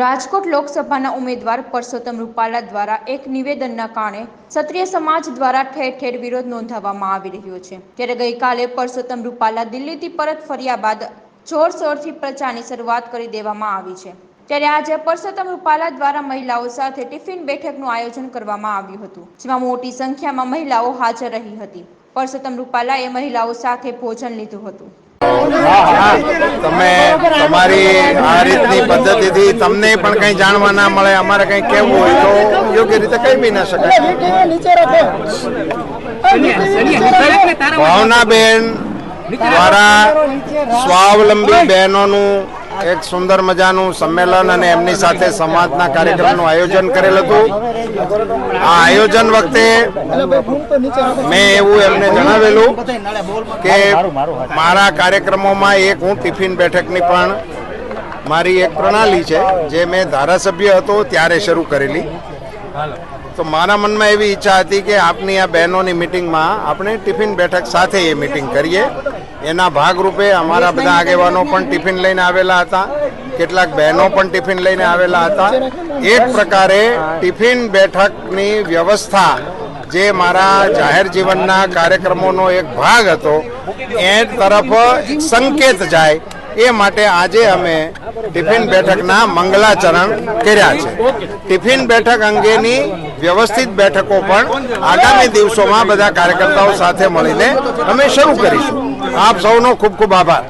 રાજકોટ લોકસભાના ઉમેદવાર પરસોત્તમ રૂપાલા દ્વારા એક નિવેદનના કારણે ક્ષત્રિય સમાજ દ્વારા ઠેર ઠેર વિરોધ નોંધાવવામાં આવી રહ્યો છે. ત્યારે ગઈકાલે પરસોત્તમ રૂપાલા દિલ્હીથી પરત ફર્યા બાદ જોરશોરથી પ્રચારની શરૂઆત કરી દેવામાં આવી છે. ત્યારે આજે પરસોત્તમ રૂપાલા દ્વારા મહિલાઓ સાથે ટિફિન બેઠકનું આયોજન કરવામાં આવ્યું હતું, જેમાં મોટી સંખ્યામાં મહિલાઓ હાજર રહી હતી. પરસોત્તમ રૂપાલાએ મહિલાઓ સાથે ભોજન લીધું હતું. તમે તમારી આ રીતની પદ્ધતિથી તમને પણ કંઈ જાણવા ના મળે, અમારે કંઈ કહેવું હોય તો યોગ્ય રીતે કહી બી ના શકાય. ભાવનાબેન દ્વારા સ્વાવલંબી બહેનોનું એક સુંદર મજાનું સંમેલન અને એમની સાથે સમાજના કાર્યક્રમનું આયોજન કરેલ હતું. આ આયોજન વખતે મેં એવું એમને જણાવેલું કે મારા કાર્યક્રમોમાં એક હું ટિફિન બેઠકની પણ મારી એક પ્રણાલી છે, જે મેં ધારાસભ્ય હતો ત્યારે શરૂ કરેલી. તો મારા મનમાં એવી ઈચ્છા હતી કે આપની આ બહેનોની મિટિંગમાં આપણે ટિફિન બેઠક સાથે એ મિટિંગ કરીએ. એના ભાગરૂપે અમારા બધા આગેવાનો પણ ટિફિન લઈને આવેલા હતા. કેટલાક બહેનો પણ ટિફિન લઈને આવેલા હતા. એક પ્રકારે ટિફિન બેઠકની વ્યવસ્થા જે મારા જાહેર જીવનના કાર્યક્રમોનો એક ભાગ હતો એ તરફ સંકેત જાય. એ માટે આજે અમે ટિફિન બેઠકના મંગલાચરણ કર્યા છે. ટિફિન બેઠક અંગેની વ્યવસ્થિત બેઠકો પણ આગામી દિવસોમાં બધા કાર્યકર્તાઓ સાથે મળીને અમે શરૂ કરીશું. આપ સૌનો ખૂબ ખૂબ આભાર.